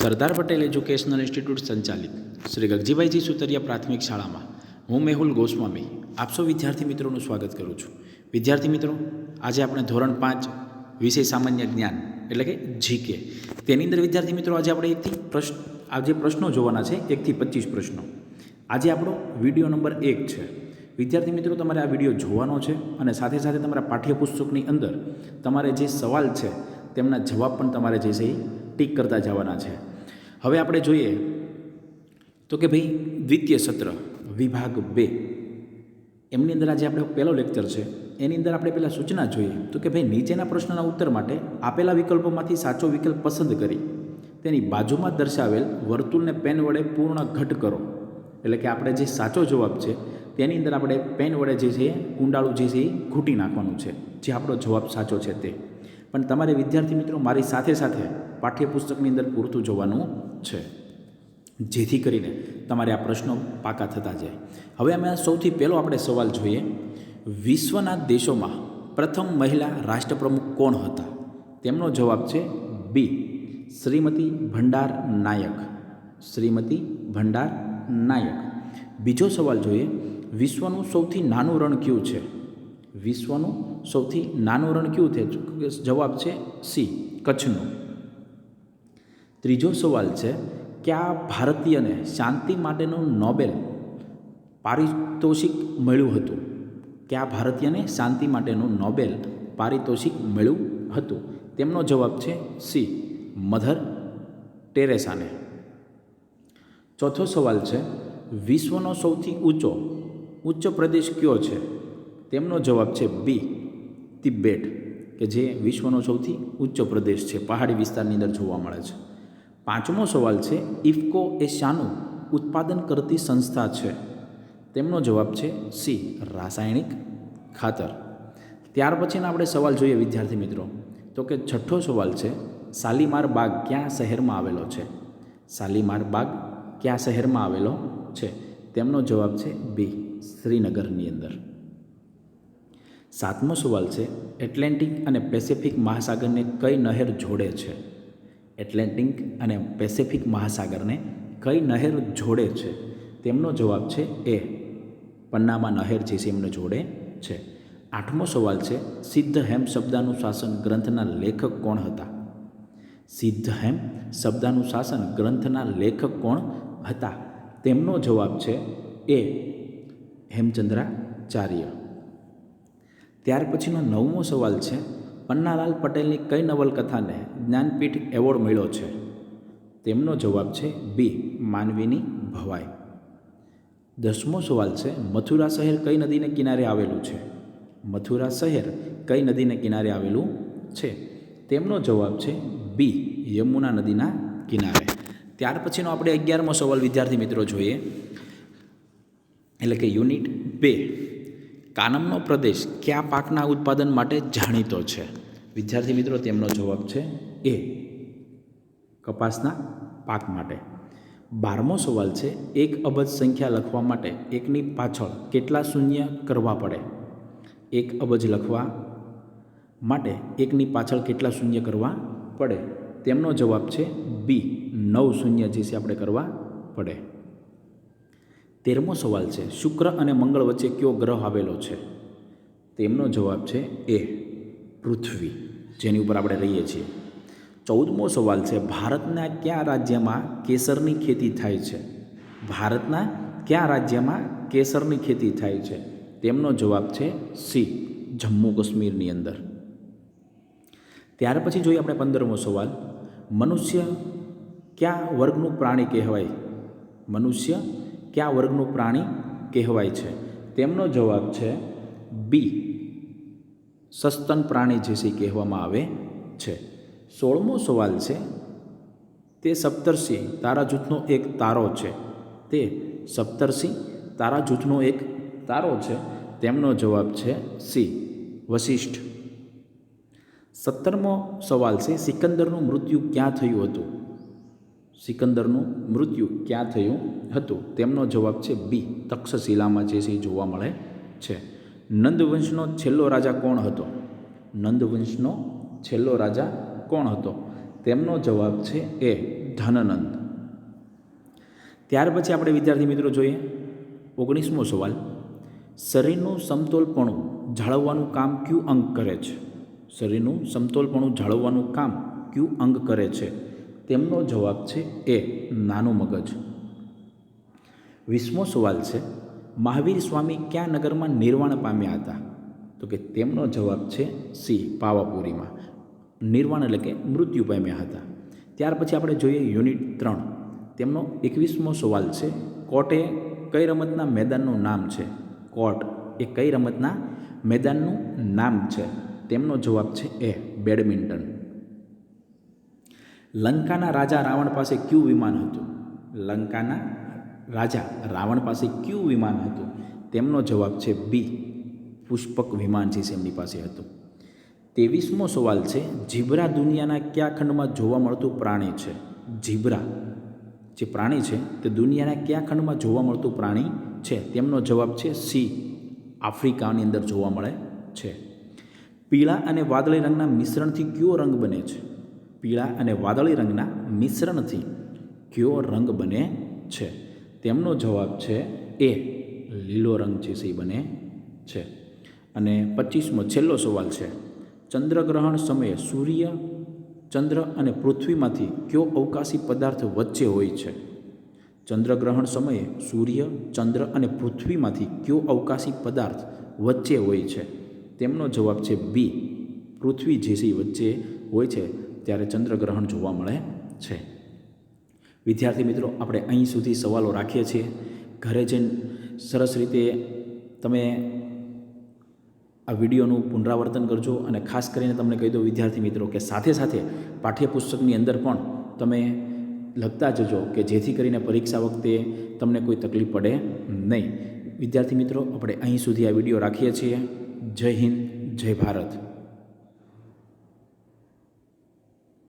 Sardar Patel educational institute સંચાલિત. શ્રી ગગજીભાઈજી સુતરિયા પ્રાથમિક શાળામાં. હું મેહુલ ગોસ્વામી. આપ સૌ વિદ્યાર્થી મિત્રોનું સ્વાગત કરું છું. વિદ્યાર્થી મિત્રો, આજે આપણે ધોરણ પાંચ, વિષય સામાન્ય જ્ઞાન, એટલે કે જીકે. તેની અંદર વિદ્યાર્થી મિત્રો, આજે આપણે એકથી પ્રશ્ન આજે પ્રશ્નો જોવાના છે, એકથી પચીસ પ્રશ્નો. આજે આપણો વીડિયો નંબર એક છે. વિદ્યાર્થી મિત્રો, તમારે આ વીડિયો જોવાનો છે અને સાથે સાથે તમારા પાઠ્યપુસ્તકની અંદર તમારે જે સવાલ છે, તેમના જવાબ પણ તમારે જે છે એ ટીક કરતા જવાના છે. હવે આપણે જોઈએ તો કે ભાઈ દ્વિતીય સત્ર, વિભાગ બે. એમની અંદર આજે આપણે પહેલો લેક્ચર છે. એની અંદર આપણે પહેલાં સૂચના જોઈએ. તો કે ભાઈ નીચેના પ્રશ્નના ઉત્તર માટે આપેલા વિકલ્પોમાંથી સાચો વિકલ્પ પસંદ કરી. તેની બાજુમાં દર્શાવેલ વર્તુળને પેન વડે પૂર્ણ ઘટ કરો. એટલે કે આપણે જે સાચો જવાબ છે, તેની અંદર આપણે પેન વડે જે છે કુંડાળું જે છે એ ઘૂંટી નાખવાનું છે. જે આપણો જવાબ સાચો છે તે. પણ તમારે વિદ્યાર્થી મિત્રો મારી સાથે સાથે પાઠ્યપુસ્તકની અંદર પૂરતું જોવાનું છે. જેથી કરીને તમારે આ પ્રશ્નો પાકા થતા જાય. હવે અમે સૌથી પહેલો આપણે સવાલ જોઈએ. વિશ્વના દેશોમાં પ્રથમ મહિલા રાષ્ટ્રપ્રમુખ કોણ હતા? તેમનો જવાબ છે બી શ્રીમતી ભંડાર નાયક. શ્રીમતી ભંડાર નાયક. બીજો સવાલ જોઈએ. વિશ્વનું સૌથી નાનું રણ કયું છે? વિશ્વનું સૌથી નાનું રણ કયું થયું? જવાબ છે સી, કચ્છનું. ત્રીજો સવાલ છે કે આ ભારતીયને શાંતિ માટેનું નોબેલ પારિતોષિક મળ્યું હતું? કે આ ભારતીયને શાંતિ માટેનું નોબેલ પારિતોષિક મળ્યું હતું? તેમનો જવાબ છે સી, મધર ટેરેસાને. ચોથો સવાલ છે, વિશ્વનો સૌથી ઊંચો ઉચ્ચ પ્રદેશ કયો છે? તેમનો જવાબ છે બી તિબેટ કે જે વિશ્વનો સૌથી ઉચ્ચ પ્રદેશ છે, પહાડી વિસ્તારની અંદર જોવા મળે છે. પાંચમો સવાલ છે, ઇફકો એ શાનું ઉત્પાદન કરતી સંસ્થા છે? તેમનો જવાબ છે સી, રાસાયણિક ખાતર. ત્યાર પછીના આપણે સવાલ જોઈએ વિદ્યાર્થી મિત્રો. તો કે છઠ્ઠો સવાલ છે શાલીમાર બાગ ક્યાં શહેરમાં આવેલો છે? શાલીમાર બાગ ક્યાં શહેરમાં આવેલો છે? તેમનો જવાબ છે બી, શ્રીનગરની અંદર. સાતમો સવાલ છે, એટલેન્ટિક અને પેસિફિક મહાસાગરને કઈ નહેર જોડે છે? એટલેન્ટિક અને પેસિફિક મહાસાગરને કઈ નહેર જોડે છે? તેમનો જવાબ છે, એ, પન્નામાં નહેર જે છે એમને જોડે છે. આઠમો સવાલ છે, સિદ્ધ હેમ શબ્દાનું શાસન ગ્રંથના લેખક કોણ હતા? સિદ્ધ હેમ શબ્દાનું શાસન ગ્રંથના લેખક કોણ હતા? તેમનો જવાબ છે, એ, હેમચંદ્રાચાર્ય. ત્યાર પછીનો નવમો સવાલ છે, પન્નાલાલ પટેલની કઈ નવલકથાને જ્ઞાનપીઠ એવોર્ડ મળ્યો છે? તેમનો જવાબ છે બી, માનવીની ભવાઈ. દસમો સવાલ છે, મથુરા શહેર કઈ નદીને કિનારે આવેલું છે? મથુરા શહેર કઈ નદીને કિનારે આવેલું છે? તેમનો જવાબ છે બી, યમુના નદીના કિનારે. ત્યાર પછીનો આપણે અગિયારમો સવાલ વિદ્યાર્થી મિત્રો જોઈએ. એટલે કે યુનિટ બે. કાનમનો પ્રદેશ કયા પાકના ઉત્પાદન માટે જાણીતો છે? વિદ્યાર્થી મિત્રો, તેમનો જવાબ છે એ. કપાસના પાક માટે. બારમો સવાલ છે, એક અબજ સંખ્યા લખવા માટે એકની પાછળ કેટલા શૂન્ય કરવા પડે? એક અબજ લખવા માટે એકની પાછળ કેટલા શૂન્ય કરવા પડે? તેમનો જવાબ છે બી. નવ શૂન્ય જે છે, આપણે કરવા પડે. તેરમો સવાલ છે, શુક્ર અને મંગળ વચ્ચે કયો ગ્રહ આવેલો છે? તેમનો જવાબ છે, એ પૃથ્વી, જેની ઉપર આપણે રહીએ છીએ. ચૌદમો સવાલ છે, ભારતના કયા રાજ્યમાં કેસરની ખેતી થાય છે? ભારતના કયા રાજ્યમાં કેસરની ખેતી થાય છે? તેમનો જવાબ છે, સી, જમ્મુ કાશ્મીરની અંદર. ત્યાર પછી જોઈએ આપણે પંદરમો સવાલ, મનુષ્ય કયા વર્ગનું પ્રાણી કહેવાય? મનુષ્ય કયા વર્ગનું પ્રાણી કહેવાય છે? તેમનો જવાબ છે બી. સસ્તન પ્રાણી જે છે કહેવામાં આવે છે. સોળમો સવાલ છે, તે સપ્તર્ષિ તારા જૂથનો એક તારો છે. તે સપ્તર્ષિ તારા જૂથનો એક તારો છે. તેમનો જવાબ છે સી. વશિષ્ઠ. સત્તરમો સવાલ છે, સિકંદરનું મૃત્યુ ક્યાં થયું હતું? સિકંદરનું મૃત્યુ ક્યાં થયું હતું? તેમનો જવાબ છે બી. તક્ષશિલામાં જે છે જોવા મળે છે. નંદવંશનો છેલ્લો રાજા કોણ હતો? નંદવંશનો છેલ્લો રાજા કોણ હતો? તેમનો જવાબ છે એ ધનનંદ. ત્યાર પછી આપણે વિદ્યાર્થી મિત્રો જોઈએ. ઓગણીસમો સવાલ. શરીરનું સમતોલપણું જાળવવાનું કામ ક્યુ અંગ કરે છે? શરીરનું સમતોલપણું જાળવવાનું કામ ક્યુ અંગ કરે છે? તેમનો જવાબ છે એ, નાનું મગજ. વીસમો સવાલ છે, મહાવીર સ્વામી કયા નગરમાં નિર્વાણ પામ્યા હતા? તો કે તેમનો જવાબ છે સી, પાવાપુરીમાં. નિર્વાણ એટલે કે મૃત્યુ પામ્યા હતા. ત્યાર પછી આપણે જોઈએ યુનિટ ત્રણ. તેમનો એકવીસમો સવાલ છે કોર્ટે કઈ રમતના મેદાનનું નામ છે? કોર્ટ એ કઈ રમતના મેદાનનું નામ છે? તેમનો જવાબ છે એ, બેડમિન્ટન. લંકાના રાજા રાવણ પાસે ક્યુ વિમાન હતું? લંકાના રાજા રાવણ પાસે ક્યુ વિમાન હતું? તેમનો જવાબ છે બી. પુષ્પક વિમાન છે એમની પાસે હતું. ત્રેવીસમો સવાલ છે, જીબ્રા દુનિયાના કયા ખંડમાં જોવા મળતું પ્રાણી છે? જીબ્રા. જે પ્રાણી છે, તે દુનિયાના કયા ખંડમાં જોવા મળતું પ્રાણી છે? તેમનો જવાબ છે સી. આફ્રિકાની અંદર જોવા મળે છે. પીળા અને વાદળી રંગના મિશ્રણથી કયો રંગ બને છે? પીળા અને વાદળી રંગના મિશ્રણથી કયો રંગ બને છે? તેમનો જવાબ છે એ લીલો રંગ છે એ બને છે. અને પચીસમો છેલ્લો સવાલ છે, ચંદ્રગ્રહણ સમયે સૂર્ય, ચંદ્ર અને પૃથ્વીમાંથી કયો અવકાશી પદાર્થ વચ્ચે હોય છે? ચંદ્રગ્રહણ સમયે સૂર્ય, ચંદ્ર અને પૃથ્વીમાંથી કયો અવકાશી પદાર્થ વચ્ચે હોય છે? તેમનો જવાબ છે બી, પૃથ્વી જેસી વચ્ચે હોય છે. ત્યારે ચંદ્રગ્રહણ જોવા મળે છે. વિદ્યાર્થી મિત્રો, આપણે અહીં સુધી સવાલો રાખીએ છીએ. ઘરે જઈને સરસ રીતે તમે આ વિડીયોનું પુનરાવર્તન કરજો અને ખાસ કરીને તમને કહી દો વિદ્યાર્થી મિત્રો કે સાથે સાથે પાઠ્યપુસ્તકની અંદર પણ તમે લખતા જજો કે જેથી કરીને પરીક્ષા વખતે તમને કોઈ તકલીફ પડે નહીં. વિદ્યાર્થી મિત્રો, આપણે અહીં સુધી આ વીડિયો રાખીએ છીએ. જય હિન્દ, જય ભારત.